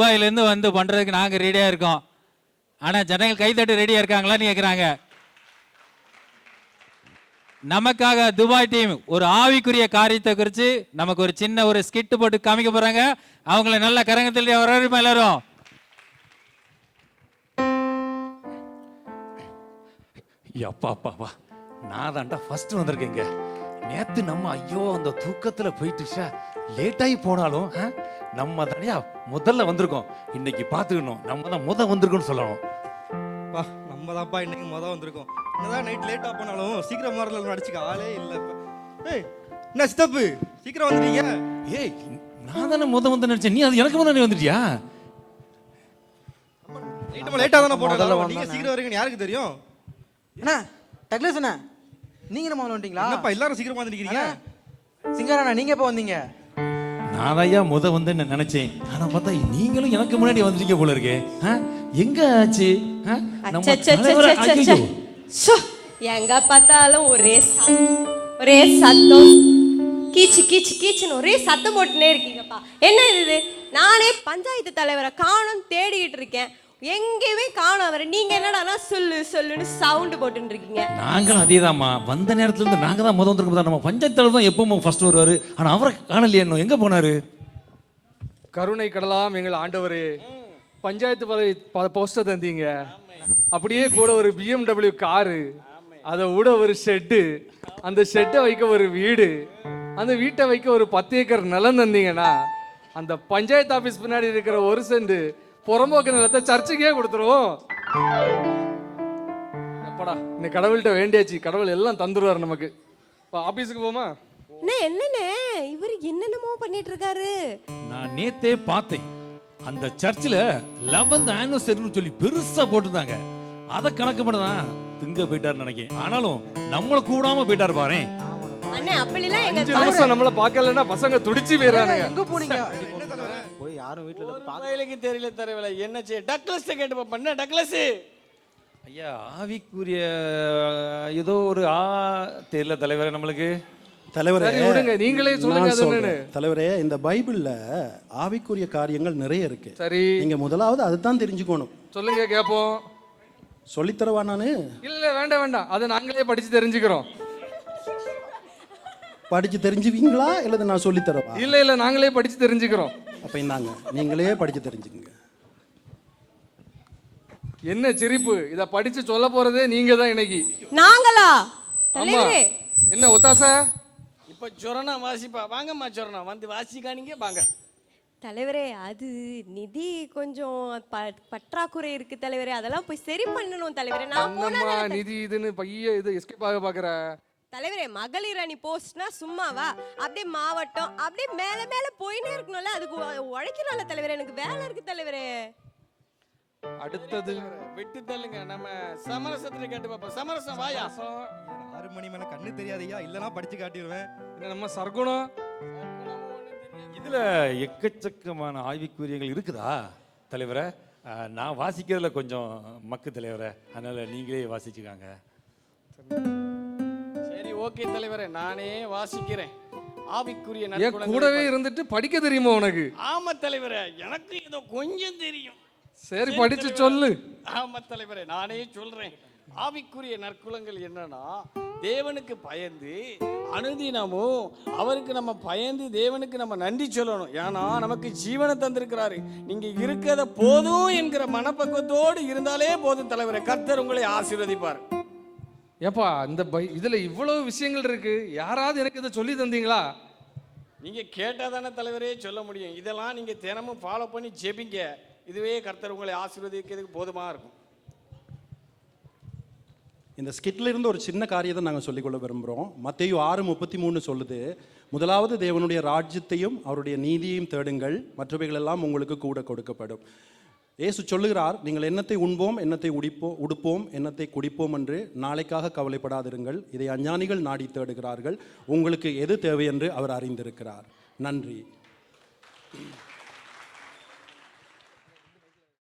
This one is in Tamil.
துபாயிலேருந்து வந்து பண்ணுறதுக்கு நாங்கள் ரெடியாக இருக்கோம். ஆனால் ஜனங்கள் கைத்தட்டு ரெடியாக இருக்காங்களான்னு கேட்குறாங்க நமக்காக துபாய் டீம் ஒரு ஆவிக்குரிய காரியத்தை குறித்து நமக்கு ஒரு சின்ன ஒரு ஸ்கிட் போட்டு காமிக்க போகிறாங்க அவங்கள நல்ல கரங்கத்தில் வரவேற்போம் எல்லாரும்? அப்பா அப்பா அப்பா. நான் தான்டா ஃபர்ஸ்ட் வந்திருக்கேங்க. நேத்து நம்ம ஐயோ அந்த தூக்கத்துல போயிட்டு லேட்டாகி போனாலும் ஆ, நம்ம தனியா முதல்ல வந்திருக்கோம். இன்னைக்கு பாத்துக்கணும் நம்ம தான் முத வந்திருக்கோம்னு சொல்லணும். பா நம்ம தான்ப்பா இன்னைக்கு மொதல் வந்திருக்கோம். என்னதான் நைட் லேட்டாக போனாலும் சீக்கிரம் வரல அடிச்சுக்க ஆளே இல்லை இப்போ. ஏய் என்ன சித்தப்பு? சீக்கிரம் வந்துட்டீங்க. ஏய் நான் தானே முத வந்து நினைச்சேன். நீ அது எனக்கு முன்னாடி வந்துட்டியா? நைட்டு லேட்டாக தானே போட்டோம். நீங்கள் சீக்கிரம் வரீங்கன்னு யாருக்கு தெரியும்? அண்ணா டக்ளஸ் அண்ணா நீங்க நம்ம வந்துட்டீங்களா என்னப்பா எல்லாரும் சீக்கிரமா வந்துருக்கீங்க சிங்காரண்ணா நீங்க எப்போ வந்தீங்க? நான் ஐயா முத வந்து நினைச்சேன். ஆனா பார்த்தா நீங்களும் எனக்கு முன்னாடி வந்துட்டீங்க போல இருக்கே. எங்க ஆச்சு? எங்க பார்த்தாலும் ஒரே ஒரே சத்தம். கீச்சு கீச்சு கீச்சுன்னு ஒரே சத்தம் போட்டுனே இருக்கீங்கப்பா. என்ன இது நானே பஞ்சாயத்து தலைவரை காணும் தேடிக்கிட்டு இருக்கேன். எங்கேயுமே காணும் அவரை. நீங்க என்னடானா சொல்லு சொல்லுன்னு சவுண்ட் போட்டுன்னு இருக்கீங்க. நாங்களும் அதேதாம்மா. வந்த நேரத்துல இருந்து நாங்க தான் முத வந்திருக்கோம் நம்ம பஞ்சாயத்து தலைவர் தான் எப்பவும் ஃபர்ஸ்ட் வருவாரு. ஆனா அவரை காணலையே இன்னும். எங்க போனாரு? கருணை கடலாம் எங்கள் ஆண்டவரே. பஞ்சாயத்து பதவி போஸ்டர் தந்தீங்க. அப்படியே கூட ஒரு பிஎம்டபிள்யூ காரு. அதை விட ஒரு ஷெட்டு அந்த ஷெட்டை வைக்க ஒரு வீடு. அந்த வீட்டை வைக்க ஒரு பத்து ஏக்கர் நிலம் தந்தீங்கன்னா அந்த பஞ்சாயத்து ஆபீஸ் பின்னாடி இருக்கிற ஒரு சென்ட் புறம்போக்கு நிலத்தை சர்ச்சுக்கே கொடுத்துருவோம். எப்படா இந்த கடவுள்கிட்ட வேண்டியாச்சு. கடவுள் எல்லாம் தந்துருவார் நமக்கு. இப்போ ஆபீஸுக்கு போமா? என்னண்ணே? இவர் என்னென்னமோ பண்ணிட்டு இருக்காரு நான் நேத்தே பார்த்தேன். அந்த சர்ச்சில் லெவன்த் ஆனிவர்சரின்னு சொல்லி பெருசா போட்டிருந்தாங்க. அதை கணக்கு பண்ணதான் திங்க போயிட்டாரு நினைக்கிறேன். ஆனாலும் நம்மளை கூடாம போயிட்டாரு பாரு அண்ணே அப்படிலாம் எங்க அஞ்சு நிமிஷம் நம்மள பார்க்கலன்னா பசங்க துடிச்சு போயிடறானுங்க எங்க போனீங்க? போய் யாரும் பாக்க- வயலுக்கு தெரியல தரவில்லை என்ன செய்ய டக்ளஸ் கேட்டு பாப்பா டக்ளஸ்? ஐயா ஆவிக்குரிய ஏதோ ஒரு ஆ தெரியல தலைவரே நம்மளுக்கு. தலைவரே. நீங்களே சொல்லுங்க. தலைவரே இந்த பைபிள்ல ஆவிக்குரிய காரியங்கள் நிறைய இருக்கு. சரி. நீங்க முதலாவது அதுதான் தெரிஞ்சுக்கணும். சொல்லுங்க கேப்போம். சொல்லித்தரவா நானு? இல்ல வேண்டாம் வேண்டாம். அதை நாங்களே படிச்சு தெரிஞ்சுக்கிறோம். படிச்சு தெரிஞ்சுவீங்களா? இல்ல நான் சொல்லித்தரவா? இல்ல இல்ல நாங்களே படிச்சு தெரிஞ்சுக்கிறோம். அப்ப இந்தாங்க நீங்களே படிச்சு தெரிஞ்சுக்கங்க என்ன சிரிப்பு? இத படிச்சு சொல்ல போறதே நீங்க தான் இன்னைக்கு. நாங்களா? ஆமா. தலைவரே என்ன ஒத்தாசை? இப்ப சொரணா வாசிப்பா. வாங்கம்மா சொரணா. வந்து வாசிக்கானீங்க வாங்க. தலைவரே அது நிதி கொஞ்சம் ப- பற்றாக்குறை இருக்கு தலைவரே. அதெல்லாம் போய் சரி பண்ணணும் தலைவரே. நான் போனா என்னம்மா நிதி இதுன்னு பைய இது எஸ்கேப் ஆக பாக்குற. தலைவரே மகளிர் அணி போஸ்ட்னா சும்மாவா அப்படியே மாவட்டம் அப்படியே மேல மேல போயினே இருக்கணும்ல. அதுக்கு உழைக்கணும்ல தலைவரே எனக்கு வேலை இருக்கு தலைவரே. அடுத்தது. விட்டு தள்ளுங்க. நம்ம சமரசத்துல கேட்டு பாப்போம் சமரசம் வாயா? ஆறு மணி மேலே கண்ணு தெரியாதையா இல்லைனா படிச்சு காட்டிடுவேன். என்ன நம்ம சர்க்குணம்? இதுல எக்கச்சக்கமான ஆவிக்குரியங்கள் இருக்குதா தலைவரே? நான் வாசிக்கிறதுல கொஞ்சம் மக்கு தலைவரே. அதனால நீங்களே வாசிச்சுக்காங்க. ஓகே தலைவரே நானே வாசிக்கிறேன். ஆவிக்குரிய நற்குணங்களை கூடவே இருந்துட்டு படிக்க தெரியுமா உனக்கு? ஆமா தலைவரே எனக்கு ஏதோ கொஞ்சம் தெரியும். சரி படிச்சு சொல்லு. ஆமா தலைவரே நானே சொல்றேன். ஆவிக்குரிய நற்குலங்கள் என்னன்னா தேவனுக்கு பயந்து அனுதினமும் அவருக்கு நம்ம பயந்து தேவனுக்கு நம்ம நன்றி சொல்லணும். ஏன்னா நமக்கு ஜீவனை தந்திருக்கிறாரு. நீங்க இருக்கிறத போதும் என்கிற மனப்பக்குவத்தோடு இருந்தாலே போதும் தலைவரே. கர்த்தர் உங்களை ஆசீர்வதிப்பார். ஏப்பா இந்த பை இதுல இவ்வளவு விஷயங்கள் இருக்கு. யாராவது எனக்கு இதை சொல்லி தந்தீங்களா? நீங்க கேட்டாதானே தலைவரே சொல்ல முடியும். இதெல்லாம் நீங்க தினமும் ஃபாலோ பண்ணி ஜெபிங்க. இதுவே கர்த்தர் உங்களை ஆசீர்வதிக்கிறதுக்கு போதுமா இருக்கும். இந்த ஸ்கிட்ல இருந்து ஒரு சின்ன காரியத்தை நாங்கள் சொல்லிக்கொள்ள விரும்புகிறோம் மத்தேயு ஆறு முப்பத்தி மூணு சொல்லுது முதலாவது தேவனுடைய ராஜ்யத்தையும் அவருடைய நீதியையும் தேடுங்கள். மற்றவைகள் எல்லாம் உங்களுக்கு கூட கொடுக்கப்படும். இயேசு சொல்லுகிறார் நீங்கள் எண்ணத்தை உண்போம் என்னத்தை உடிப்போம் உடுப்போம் எண்ணத்தை குடிப்போம் என்று நாளைக்காக கவலைப்படாதிருங்கள். இதை அஞ்ஞானிகள் நாடி தேடுகிறார்கள். உங்களுக்கு எது தேவை என்று அவர் அறிந்திருக்கிறார். நன்றி.